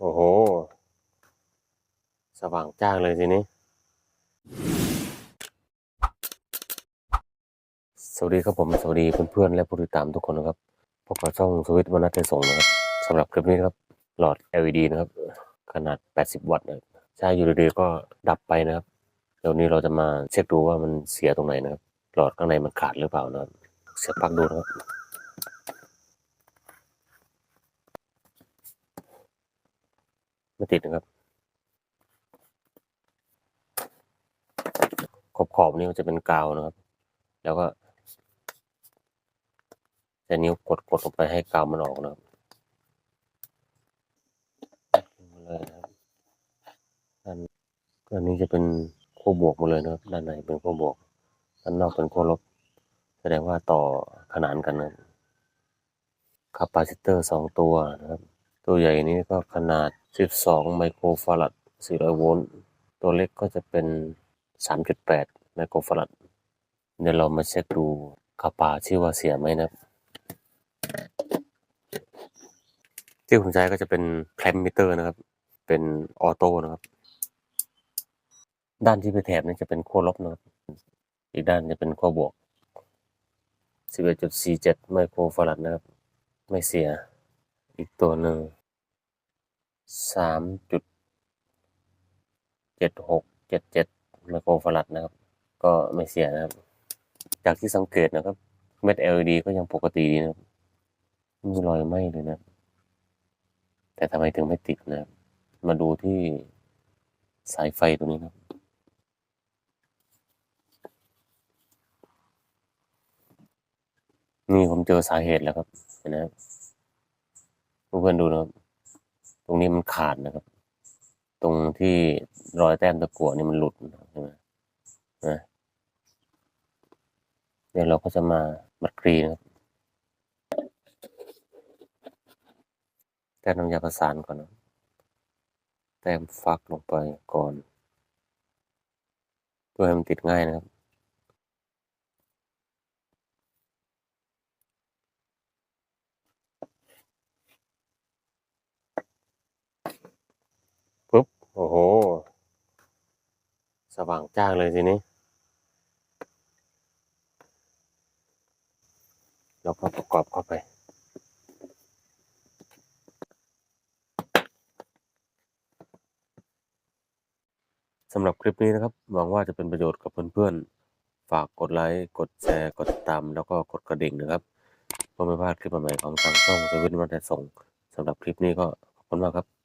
โอ้โห สว่างจ้าเลยทีนี้ สวัสดีครับผม สวัสดีเพื่อนๆและผู้ติดตามทุกคนนะครับพบกับช่องสวิตวรรณัทส่งนะครับสำหรับคลิปนี้นครับ หลอด LED นะครับ ขนาด 80 วัตต์นะใช้อยู่ดีๆก็ดับไปนะครับเดี๋ยวนี้เราจะมาเช็คดูว่ามันเสียตรงไหนนะครับ หลอดข้างในมันขาดหรือเปล่านะครับเสียบปลั๊กดูนะครับ ไม่ติดนะครับ ขอบขอบนี่มันจะเป็นกาวนะครับ แล้วก็ใช้นิ้วกดกดลงไปให้กาวมันออกนะครับเลยนะครับด้านด้านนี้จะเป็นขั้วบวกหมดเลยนะครับ ด้านในเป็นขั้วบวก ด้านนอกเป็นขั้วลบ แสดงว่าต่อขนานกันนะครับคาปาซิเตอร์สองตัวนะครับ ตัวใหญ่นี้ก็ขนาด 12 ไมโครฟารัด 400 โวลต์ ตัวเล็กก็จะเป็น 3.8 ไมโครฟารัด เดี๋ยวเรามาเช็คดูคาปาชื่ว่าเสียไหมนะครับที่ผมใช้ก็จะเป็นแคลมมิเตอร์นะครับ เป็นออโต้นะครับ ด้านที่ไปแถบนี้จะเป็นขั้วลบนะครับ อีกด้านจะเป็นขั้วบวก 11.47 ไมโครฟารัดนะครับ ไม่เสีย อีกตัวหนึ่ง สามจุดเจ็ดหกเจ็ดเจ็ดไมโครฟารัดนะครับ ก็ไม่เสียนะครับ จากที่สังเกตนะครับ เม็ด LED ก็ยังปกติดีนะครับไม่มีรอยไหม้เลยนะ แต่ทำไมถึงไม่ติดนะ มาดูที่สายไฟตัวนี้ครับ นี่ผมเจอสาเหตุแล้วครับเห็นนะครับเพื่อนๆดูนะครับ ตรงนี้มันขาดนะครับ ตรงที่รอยแต้มตะกั่วนี่มันหลุดใช่ไหมนะเดี๋ยวเราก็จะมามัดกรีนะครับแต้มน้ำยาประสานก่อนนะแต้มฟักลงไปก่อนเพื่อให้มันติดง่ายนะครับ ปุ๊บ โอ้โห สว่างจ้าเลยทีนี้ แล้วก็ประกอบเข้าไปสำหรับคลิปนี้นะครับ หวังว่าจะเป็นประโยชน์กับเพื่อนๆ ฝากกดไลค์ กดแชร์ กดติดตาม แล้วก็กดกระดิ่งนะครับเพื่อไม่พลาดคลิปใหม่ๆของทางช่องสวิตวันแต่ส่งสำหรับคลิปนี้ก็ขอบคุณมากครับ